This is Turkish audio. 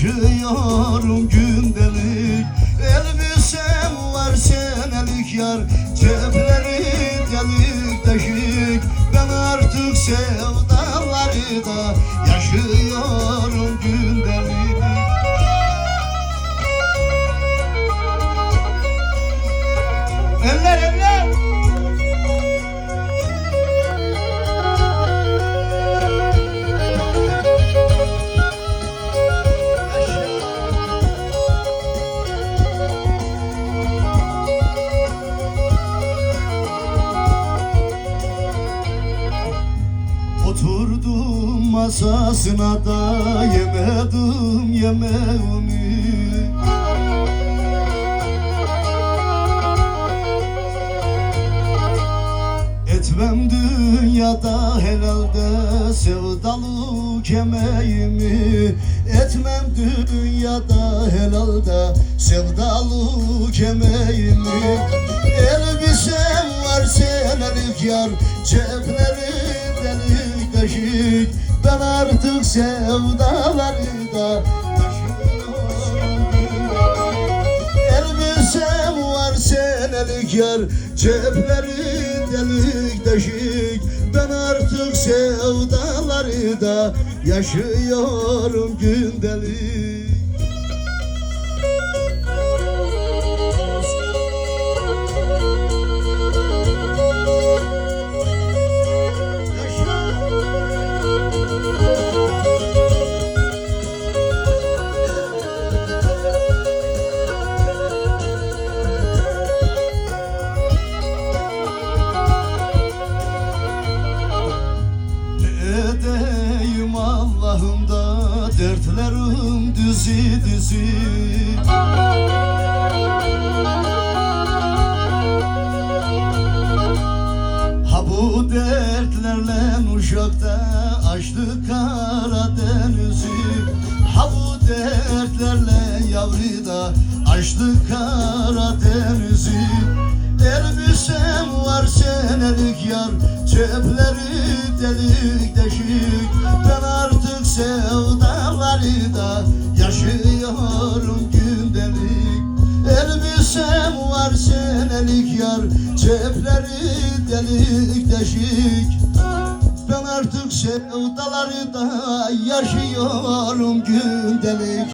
taşıyorum gündelik Elbisem var senelik yar Cepleri delik deşik. Ben artık sevdaları da yaşıyorum gündelik. Oturdum masasına da yemedim yemeğimi. Etmem dünyada helalde sevdalı kemeğimi Etmem dünyada helalde sevdalı kemeğimi Elbisem var senelik yar cepleri delik deşik Ben artık sevdaları da Elbisem var senelik yar Cepleri delik deşik. Ben artık sevdaları da Yaşıyorum gündelik dertlerim dizi dizi Ha bu dertlerle uşakta açtı Karadeniz'i Ha bu dertlerle yavru da açtı Karadeniz'i Elbisem var senelik yar. Cepleri delik deşik. Ben artık sevdaları da Yaşıyorum gündelik. Elbisem var senelik yar. Cepleri delik deşik. Ben artık sevdaları da Yaşıyorum gündelik